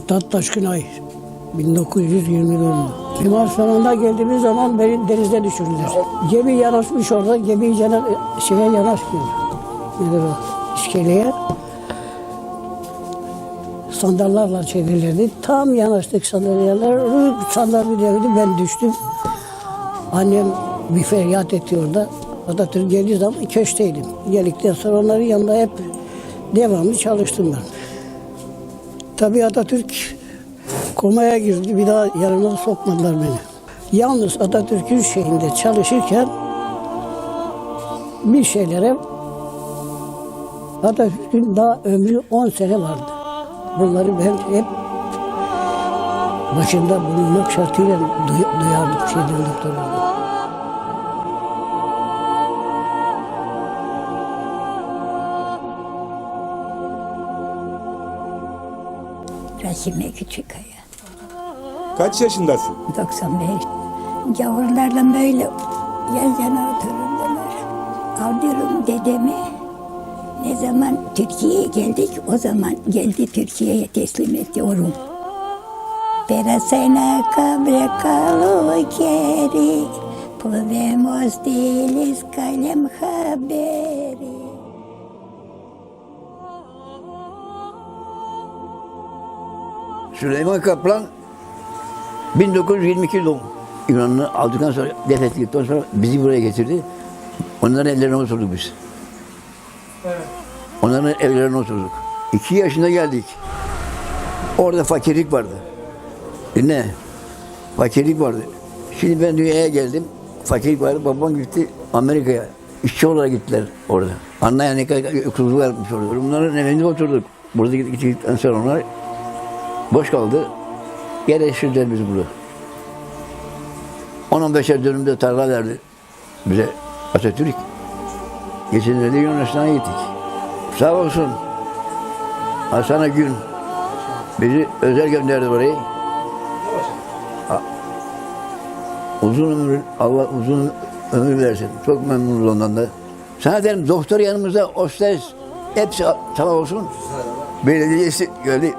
Mithat Taşkınay 1920 Kemal sonunda geldiğimiz zaman beni denize düşürdüler. Gemi yanaşmış orada, gemi yana, şeye yanaşmıyor. Nedir o? İskeleye. Sandallarla çevrilirdi. Tam yanaştık sandalyeler. Sandalye devrildi, ben düştüm. Annem bir feryat etti orada. Atatürk geldiği zaman köşteydim. Geldikten sonra onların yanında hep devamlı çalıştım ben. Tabii Atatürk komaya girdi. Bir daha yanına sokmadılar beni. Yalnız Atatürk'ün şeyinde çalışırken bir şeylere Atatürk'ün daha ömrü 10 sene vardı. Bunları ben hep başında bulunmak şartıyla duy- duyardık şeyden doktorlardan. Rasime Küçükaya. Kaç yaşındasın? 95. Gavurlarla böyle yan yana otururdular. Aldıyorum dedemi. Ne zaman Türkiye'ye geldik o zaman geldi Türkiye'ye teslim oğlum. Perasena cabre kalu keri Podemos dilis kalem haberi Süleyman Kaplan 1922 doğum. Yunan'ı aldıktan sonra, def ettikten sonra bizi buraya getirdi. Onların evlerine oturduk biz. Onların evlerine oturduk. İki yaşında geldik. Orada fakirlik vardı. Dinle. Fakirlik vardı. Şimdi ben dünyaya geldim. Fakirlik vardı. Babam gitti Amerika'ya. İşçi olarak gittiler orada. Anlayan ne kadar yoksulluk yapmış orada. Onların evinde oturduk. Burada gittikten sonra onlar boş kaldı. Yerleştirdiler bizi burada. 10-15'er dönümde tarla verdi bize Atatürk. Geçenlerde Yunanistan'a gittik. Sağ olsun. Hasan Gün bizi özel gönderdi orayı. Uzun ömür, Allah uzun ömür versin. Çok memnunuz ondan da. Sana derim doktor yanımızda, hostes, hepsi sağ olsun. Belediyesi geldi,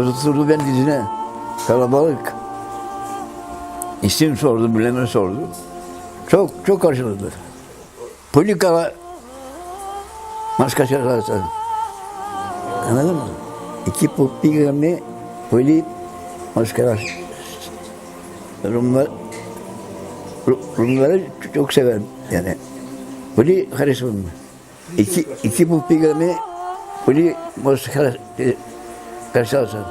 oturtturdu ben dizine. Kalabalık. İsim sordu, bileme sordu. Çok, çok karşıladılar. Polikala maska şarkısı. Anladın mı? İki popigami poli maskalar. Rumlar Ru- Rumları çok severim yani. Poli karisma. İki, iki popigami poli maskara karşılasın.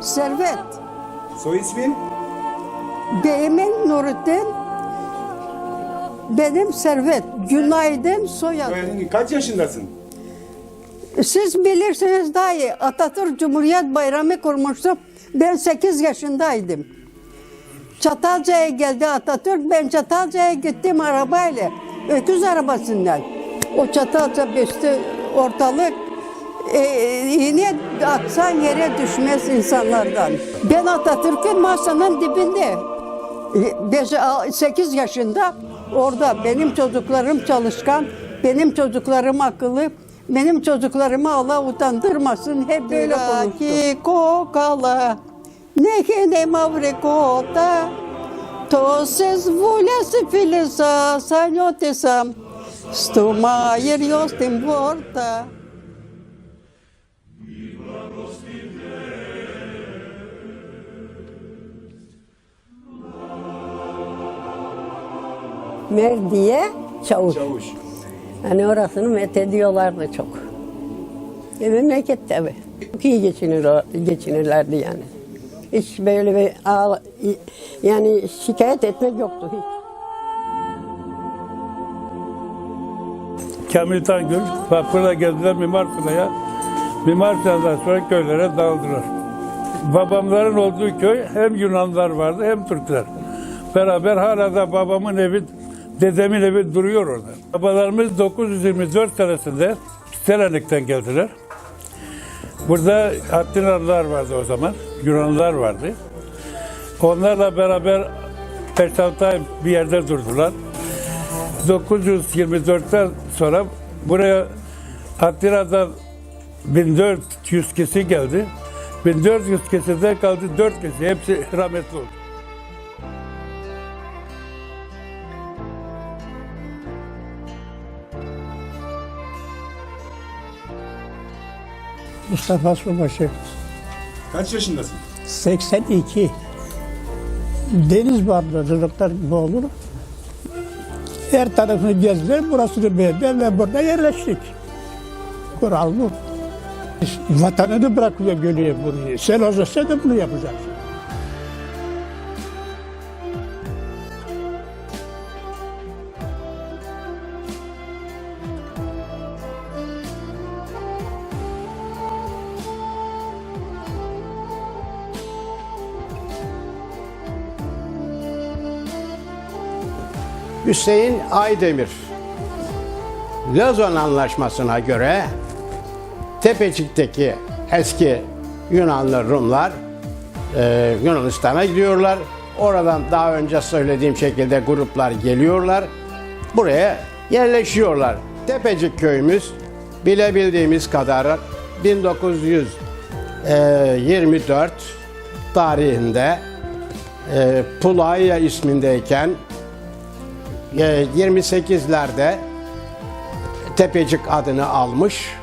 Servet. Soy ismin? Beyimin Nurettin. Benim Servet. Günaydın soyadım. Kaç yaşındasın? Siz bilirsiniz daha iyi. Atatürk Cumhuriyet Bayramı kurmuştu. Ben 8 yaşındaydım. Çatalca'ya geldi Atatürk. Ben Çatalca'ya gittim arabayla. Öküz arabasından. O Çatalca büstü ortalık e, yine atsan yere düşmez insanlardan. Ben Atatürk'ün masanın dibinde. 8 yaşında orada benim çocuklarım çalışkan, benim çocuklarım akıllı, benim çocuklarımı Allah utandırmasın hep böyle konuştu. kokala, ne ne mavrikota, toses vules filisa sanotesam, stuma yerios timvorta. Merdiye Çavuş. Çavuş. Hani orasını methediyorlardı çok. E, memleket tabi. Çok iyi geçinir, geçinirlerdi yani. Hiç böyle bir ağla, yani şikayet etmek yoktu hiç. Kamil Tangül vapurla geldiler Mimar Sinan'a. Mimar Sinan'dan sonra köylere dağıldılar. Babamların olduğu köy hem Yunanlılar vardı hem Türkler. Beraber hala da babamın evi, dedemin evi duruyor orada. Babalarımız 924 senesinde Selanik'ten geldiler. Burada Atinalılar vardı o zaman, Yunanlılar vardı. Onlarla beraber 5-6 ay bir yerde durdular. 924'ten sonra buraya Atina'dan 1400 kişi geldi. 1400 kişide kaldı 4 kişi. Hepsi rahmetli oldu. Mustafa Subaşı Kaç yaşındasın? 82 Deniz çocuklar gibi olur. Her tarafını gezdiler, burasını beğendiler ve burada yerleştik. Kural bu. Vatanını bırakıyor gölüye burayı. Sen olsa da bunu yapacaksın. Hüseyin Aydemir. Lozan Anlaşması'na göre Tepecik'teki eski Yunanlı Rumlar e, Yunanistan'a gidiyorlar. Oradan daha önce söylediğim şekilde gruplar geliyorlar. Buraya yerleşiyorlar. Tepecik köyümüz bilebildiğimiz kadar 1924 tarihinde e, Pulaya ismindeyken e, 28'lerde Tepecik adını almış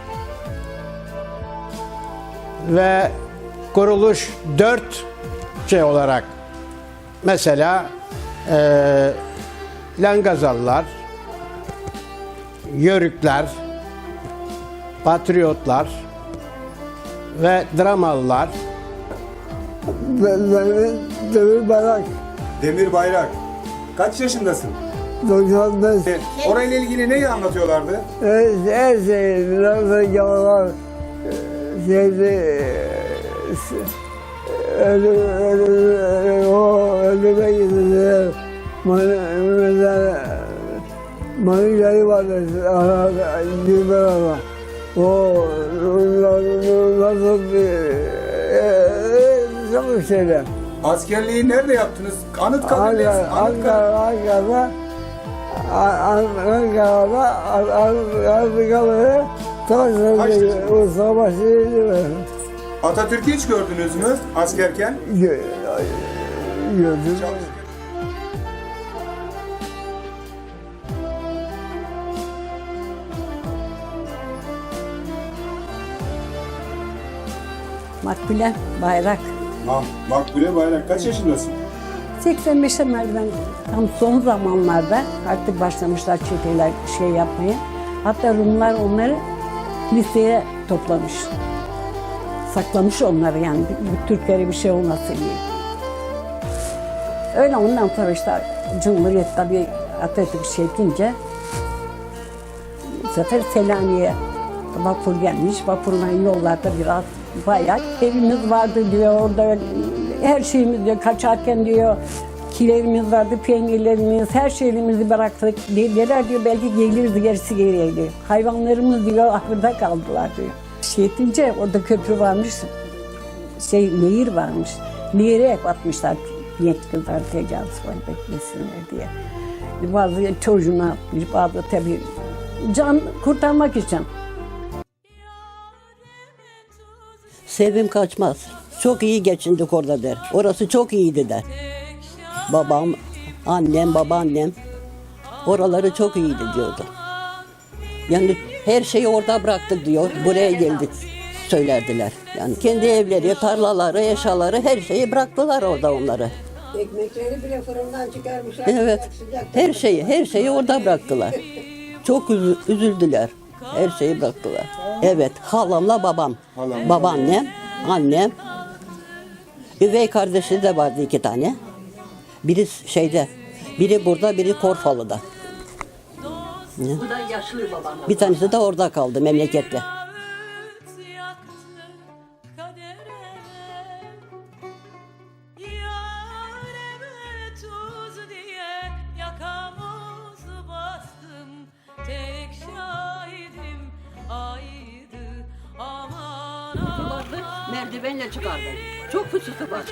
ve kuruluş dört şey olarak mesela e, Langazalılar, Yörükler, Patriotlar ve Dramalılar Demir Barak, Demir Bayrak. Kaç yaşındasın? 95, E, orayla ilgili neyi anlatıyorlardı? her, her şey, biraz yavalar, şeydi, ölüm, ölüm, ölüm, o ölüme gidiyor. Mesela, Manilayı vardı, Dilber ama. O, nasıl bir, çok şeyler. Askerliği nerede yaptınız? Anıtkabir'deyiz. Ankara, Anıtkabir. Ankara, Ankara'da, Ankara'da, Ankara'da, yaşında? o savaşı Atatürk'ü hiç gördünüz mü askerken? gördüm. Makbule Bayrak. Ah, Makbule Bayrak. Kaç yaşındasın? 85'e merdiven tam son zamanlarda artık başlamışlar çeteler şey yapmaya. Hatta Rumlar onları liseye toplamış. Saklamış onları yani Türklere bir şey olmasın diye. Öyle ondan sonra işte Cumhuriyet tabii Atatürk şey deyince bu sefer Selanik'e vapur gelmiş. Vapurla yollarda biraz bayağı evimiz vardı diyor. Orada her şeyimiz diyor kaçarken diyor kilerimiz vardı, peynirlerimiz, her şeyimizi bıraktık. Dediler diyor belki geliriz gerisi geriye diyor. Hayvanlarımız diyor ahırda kaldılar diyor. Deyince orada köprü varmış, şey nehir varmış. Nehire hep atmışlar genç kızlar tecavüz var beklesinler diye. Bazı çocuğuna atmış, bazı tabii can kurtarmak için. Sevim kaçmaz. Çok iyi geçindik orada der. Orası çok iyiydi der. Babam, annem, babaannem oraları çok iyiydi diyordu. Yani her şeyi orada bıraktık diyor. Buraya geldik söylerdiler. Yani kendi evleri, tarlaları, eşyaları her şeyi bıraktılar orada onları. Ekmekleri bile fırından çıkarmışlar. Evet. Her şeyi, her şeyi orada bıraktılar. Çok üzü- üzüldüler. Her şeyi bıraktılar. Evet, halamla babam. Halam. Babaannem, annem. Üvey kardeşi de vardı iki tane. Biri şeyde, biri burada, biri Korfalı'da. Bu da yaşlı babam. Bir tanesi de orada kaldı memlekette. Merdivenle çıkardı. Çok fısıltı var.